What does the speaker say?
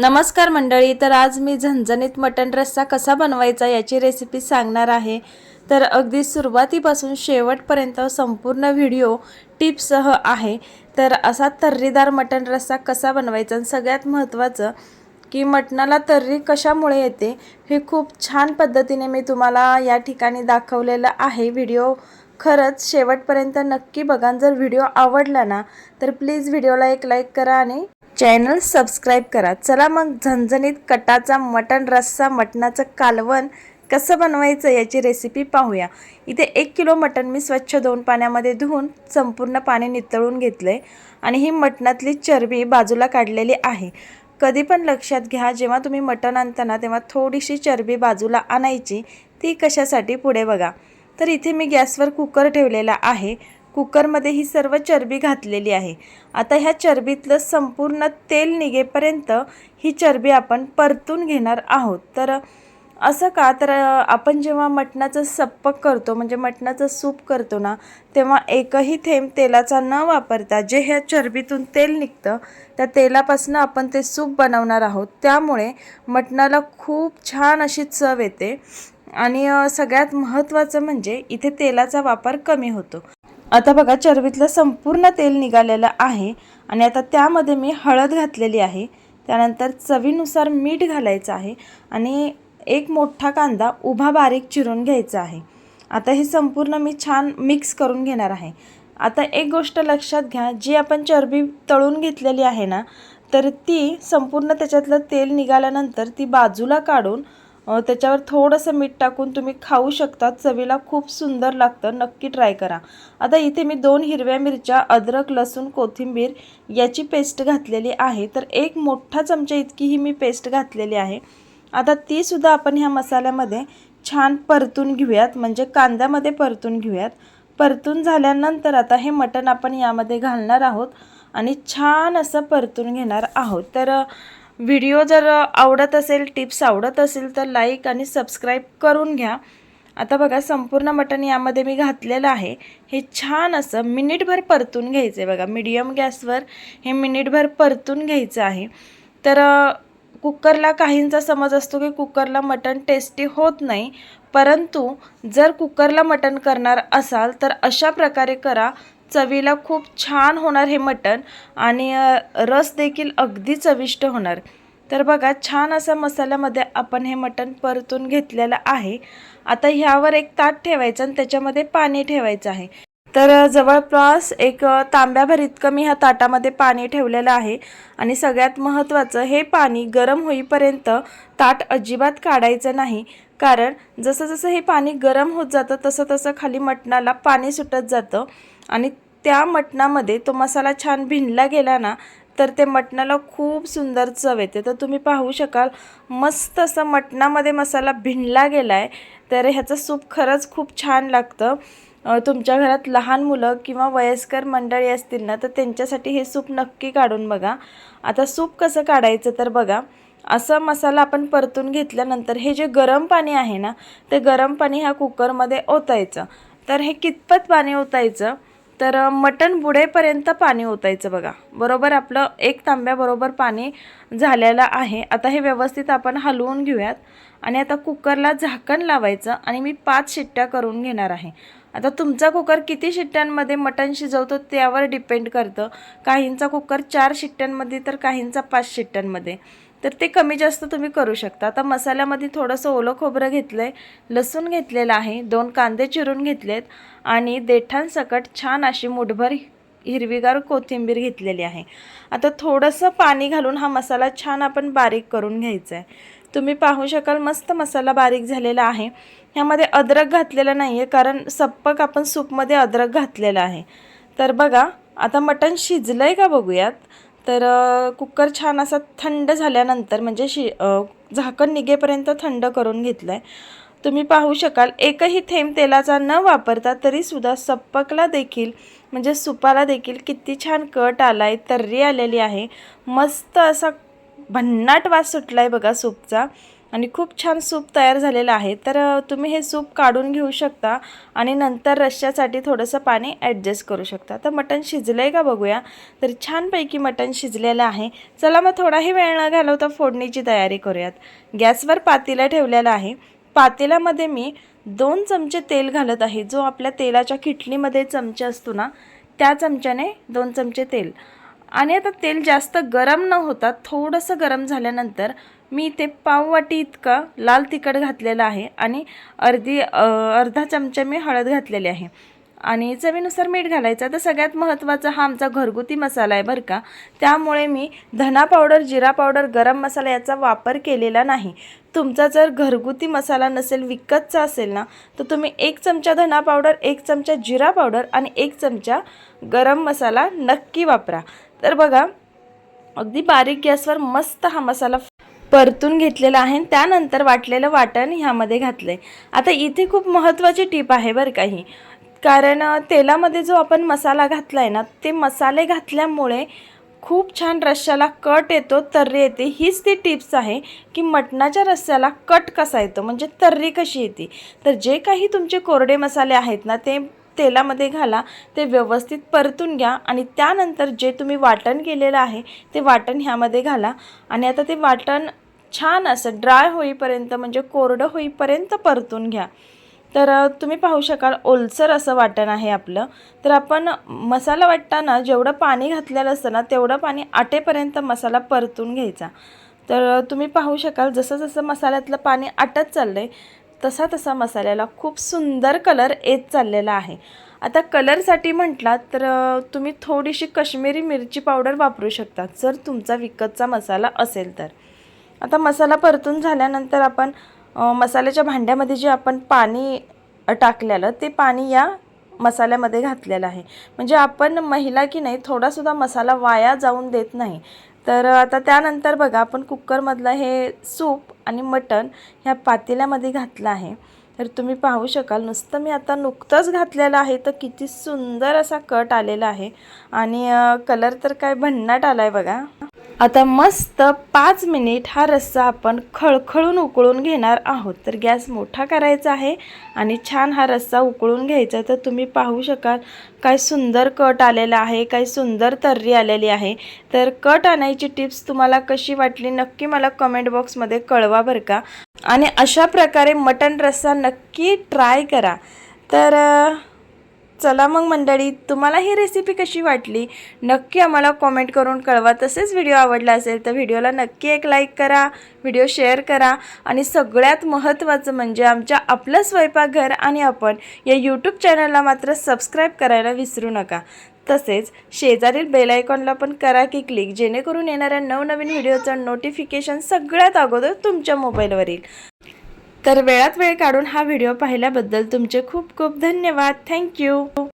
नमस्कार मंडळी तर आज मी झणझणीत मटण रस्सा कसा बनवायचा याची रेसिपी सांगणार आहे. तर अगदी सुरुवातीपासून शेवटपर्यंत संपूर्ण व्हिडिओ टिप्ससह आहे. तर असा तर्रीदार मटण रस्सा कसा बनवायचा आणि सगळ्यात महत्त्वाचं की मटणाला तर्री कशामुळे येते हे खूप छान पद्धतीने मी तुम्हाला या ठिकाणी दाखवलेलं आहे. व्हिडिओ खरंच शेवटपर्यंत नक्की बघा जर व्हिडिओ आवडला ना तर प्लीज व्हिडिओला एक लाईक करा आणि चॅनल सबस्क्राईब करा. चला मग झणझणीत कटाचा मटण रस्सा मटणाचं कालवण कसं बनवायचं याची रेसिपी पाहूया. इथे एक किलो मटण मी स्वच्छ दोन पाण्यामध्ये धुवून संपूर्ण पाणी नितळून घेतलं आहे आणि ही मटणातली चरबी बाजूला काढलेली आहे. कधी पण लक्षात घ्या जेव्हा तुम्ही मटण आणताना तेव्हा थोडीशी चरबी बाजूला आणायची ती कशासाठी पुढे बघा. तर इथे मी गॅसवर कुकर ठेवलेला आहे. कुकरमध्ये ही सर्व चरबी घातलेली आहे. आता ह्या चरबीतलं संपूर्ण तेल निघेपर्यंत ही चरबी आपण परतून घेणार आहोत. तर असं का? तर आपण जेव्हा मटणाचं सप्पक करतो म्हणजे मटणाचं सूप करतो ना तेव्हा एकही थेंब तेलाचा न वापरता जे ह्या चरबीतून तेल निघतं त्या तेलापासून आपण ते सूप बनवणार आहोत. त्यामुळे मटणाला खूप छान अशी चव येते. आणि सगळ्यात महत्त्वाचं म्हणजे इथे तेलाचा वापर कमी होतो. आता बघा चरबीतलं संपूर्ण तेल निघालेलं आहे आणि आता त्यामध्ये मी हळद घातलेली आहे. त्यानंतर चवीनुसार मीठ घालायचं आहे आणि एक मोठा कांदा उभा बारीक चिरून घ्यायचा आहे. आता हे संपूर्ण मी छान मिक्स करून घेणार आहे. आता एक गोष्ट लक्षात घ्या जी आपण चरबी तळून घेतलेली आहे ना तर ती संपूर्ण त्याच्यातलं तेल निघाल्यानंतर ती बाजूला काढून त्याच्यावर थोडंसं मीठ टाकून तुम्ही खाऊ शकता. चवीला खूप सुंदर लागतं. नक्की ट्राय करा. आता इथे मी दोन हिरव्या मिरच्या अद्रक लसूण कोथिंबीर याची पेस्ट घातलेली आहे. तर एक मोठा चमचा इतकी ही मी पेस्ट घातलेली आहे. आता तीसुद्धा आपण ह्या मसाल्यामध्ये छान परतून घेऊयात. म्हणजे कांद्यामध्ये परतून घेऊयात. परतून झाल्यानंतर आता हे मटण आपण यामध्ये घालणार आहोत आणि छान असं परतून घेणार आहोत. तर व्हिडिओ जर आवडत असेल टिप्स आवडत असेल तर लाईक आणि सबस्क्राईब करून घ्या. आता बघा संपूर्ण मटण यामध्ये मी घातलेलं आहे. हे छान असं मिनिटभर परतून घ्यायचं आहे बघा. मिडियम गॅसवर हे मिनिटभर परतून घ्यायचं आहे. तर कुकरला काहींचा समज असतो की कुकरला मटण टेस्टी होत नाही. परंतु जर कुकरला मटण करणार असाल तर अशा प्रकारे करा. चवीला खूप छान होणार हे मटण आणि रस देखील अगदी चविष्ट होणार. तर बघा छान असा मसाल्यामध्ये आपण हे मटण परतून घेतलेलं आहे. आता ह्यावर एक ताट ठेवायचं आणि त्याच्यामध्ये पाणी ठेवायचं आहे. तर जवळपास एक तांब्याभर इतकं मी ह्या ताटामध्ये पाणी ठेवलेलं आहे आणि सगळ्यात महत्त्वाचं हे पाणी गरम होईपर्यंत ताट अजिबात काढायचं नाही. कारण जसं जसं हे पाणी गरम होत जातं तसं तसं खाली मटणाला पाणी सुटत जातं आणि त्या मटणामध्ये तो मसाला छान भिनला गेला ना तर ते मटणाला खूप सुंदर चव येते. तर तुम्ही पाहू शकाल मस्त असं मटणामध्ये मसाला भिनला गेला आहे तर ह्याचं सूप खरंच खूप छान लागतं. तुमच्या घरात लहान मुलं किंवा वयस्कर मंडळी असतील ना तर त्यांच्यासाठी हे सूप नक्की काढून बघा. आता सूप कसं काढायचं तर बघा असं मसाला आपण परतून घेतल्यानंतर हे जे गरम पाणी आहे ना ते गरम पाणी ह्या कुकरमध्ये ओतायचं. तर हे कितपत पाणी ओतायचं? तर मटण बुडेपर्यंत पाणी ओतायचं बघा. बरोबर आपलं एक तांब्याबरोबर पाणी झालेलं आहे. आता हे व्यवस्थित आपण हलवून घेऊयात. आणि आता कुकरला झाकण लावायचं आणि मी पाच शिट्ट्या करून घेणार आहे. आता तुमचा कुकर किती शिट्ट्यांमध्ये मटण शिजवतो त्यावर डिपेंड करतं. काहींचा कुकर चार शिट्ट्यांमध्ये तर काहींचा पाच शिट्ट्यांमध्ये. तर ते कमी जास्त तुम्ही करू शकता. आता मसाल्यामध्ये थोडंसं ओलं खोबरं घेतलं आहे लसूण घेतलेलं आहे दोन कांदे चिरून घेतलेत आणि देठांसकट छान अशी मुठभर हिरवीगार कोथिंबीर घेतलेली आहे. आता थोडंसं पाणी घालून हा मसाला छान आपण बारीक करून घ्यायचा आहे तुम्ही पाहू शकाल मस्त मसाला बारीक झालेला आहे. ह्यामध्ये अद्रक घातलेला नाही आहे कारण सप्पक आपण सूपमध्ये अद्रक घातलेला आहे. तर बघा आता मटण शिजलं आहे का बघूयात? तर कुकर छान असा थंड झाल्यानंतर म्हणजे शि झाकण निघेपर्यंत थंड करून घेतलं आहे तुम्ही पाहू शकाल एकही थेंब तेलाचा न वापरता तरीसुद्धा सप्पकला देखील म्हणजे सुपाला देखील किती छान कट आला आहे तर्री आलेली आहे. मस्त असा भन्नाट वास सुटला आहे बघा सूपचा. आणि खूप छान सूप तयार झालेलं आहे. तर तुम्ही हे सूप काढून घेऊ शकता आणि नंतर रश्श्यासाठी थोडंसं पाणी ॲडजस्ट करू शकता. तर मटण शिजलं आहे का बघूया. तर छानपैकी मटण शिजलेलं आहे. चला मग थोडाही वेळ न घालवता फोडणीची तयारी करूयात. गॅसवर पातेला ठेवलेलं आहे. पातेल्यामध्ये मी दोन चमचे तेल घालत आहे. जो आपल्या तेलाच्या खिटलीमध्ये चमचा असतो ना त्या चमच्याने दोन चमचे तेल. आणि आता तेल जास्त गरम न होता थोडंसं गरम झाल्यानंतर मी ते पाववाटी इतका लाल तिखट घातलेलं आहे आणि अर्धी अर्धा चमचा मी हळद घातलेली आहे. आणि चवीनुसार मीठ घालायचं. तर सगळ्यात महत्त्वाचा हा आमचा घरगुती मसाला आहे बरं का. त्यामुळे मी धना पावडर जिरा पावडर गरम मसाला याचा वापर केलेला नाही. तुमचा जर घरगुती मसाला नसेल विकतचा असेल ना तर तुम्ही एक चमचा धना पावडर एक चमचा जिरा पावडर आणि एक चमचा गरम मसाला नक्की वापरा. तर बघा अगदी बारीक गॅसवर मस्त हा मसाला परतून घेतलेला आहे त्यानंतर वाटलेलं वाटण ह्यामध्ये घातलं आहे आता इथे खूप महत्त्वाची टीप आहे बरं का ही. कारण तेलामध्ये जो आपण मसाला घातला आहे ना ते मसाले घातल्यामुळे खूप छान रश्श्याला कट येतो तर्री येते. हीच ती टिप्स आहे की मटणाच्या रस्स्याला कट कसा येतो म्हणजे तर्री कशी येते. तर जे काही तुमचे कोरडे मसाले आहेत ना ते तेलामध्ये घाला ते व्यवस्थित परतून घ्या आणि त्यानंतर जे तुम्ही वाटण केलेलं आहे ते वाटण ह्यामध्ये घाला. आणि आता ते वाटण छान असं ड्राय होईपर्यंत म्हणजे कोरडं होईपर्यंत परतून घ्या. तर तुम्ही पाहू शकाल ओलसर असं वाटण आहे आपलं. तर आपण मसाला वाटताना जेवढं पाणी घातलेलं असतं ना तेवढं पाणी आटेपर्यंत मसाला परतून घ्यायचा. तर तुम्ही पाहू शकाल जसं जसं मसाल्यातलं पाणी आटत चाललं आहे तसा तसा मसाल्याला खूप सुंदर कलर येत चाललेला आहे. आता कलरसाठी म्हटलात तर तुम्ही थोडीशी कश्मीरी मिरची पावडर वापरू शकता जर तुमचा विकतचा मसाला असेल तर. आता मसाला परतून झाल्यानंतर आपण मसाल्याच्या भांड्यामध्ये जे आपण पाणी टाकलेलं ते पाणी या मसाल्यामध्ये घातलेलं आहे. म्हणजे आपण महिला की नाही थोडासुद्धा मसाला वाया जाऊन देत नाही. तर आता त्यानंतर बघा आपण कुकरमधलं हे सूप आणि मटण ह्या पातेल्यामध्ये घातलं आहे. तर तुम्ही पाहू शकाल नुसतं मी आता नुकतंच घातलेलं आहे तर किती सुंदर असा कट आलेला आहे. आणि कलर तर काय भन्नाट आला आहे बघा. आता मस्त पाच मिनिट हा रस्सा आपण खळखळून उकळून घेणार आहोत. तर गॅस मोठा करायचा आहे आणि छान हा रस्सा उकळून घ्यायचा. तर तुम्ही पाहू शकाल काय सुंदर कट आलेला आहे काय सुंदर तर्री आलेली आहे. तर कट आणायची टिप्स तुम्हाला कशी वाटली नक्की मला कमेंट बॉक्समध्ये कळवा बरं का. आणि अशा प्रकारे मटन रस्सा नक्की ट्राय करा. तर चला मग मंडळी तुम्हाला ही रेसिपी कशी वाटली? नक्की आम्हाला कॉमेंट करून कळवा. तसेच व्हिडिओ आवडला असेल तर व्हिडिओला नक्की एक लाईक करा व्हिडिओ शेअर करा. आणि सगळ्यात महत्त्वाचं म्हणजे आमच्या आपलं स्वयंपाकघर आणि आपण या यूट्यूब चॅनलला मात्र सबस्क्राईब करायला विसरू नका. तसेच शेजारील बेल आयकॉनला पण करा की क्लिक जेणेकरून येणाऱ्या नवनवीन व्हिडिओचं नोटिफिकेशन सगळ्यात अगोदर तुमच्या मोबाईलवर येईल तर वेळात वेळ काढून हा व्हिडिओ पाहिल्याबद्दल तुमचे खूप खूप धन्यवाद. थँक्यू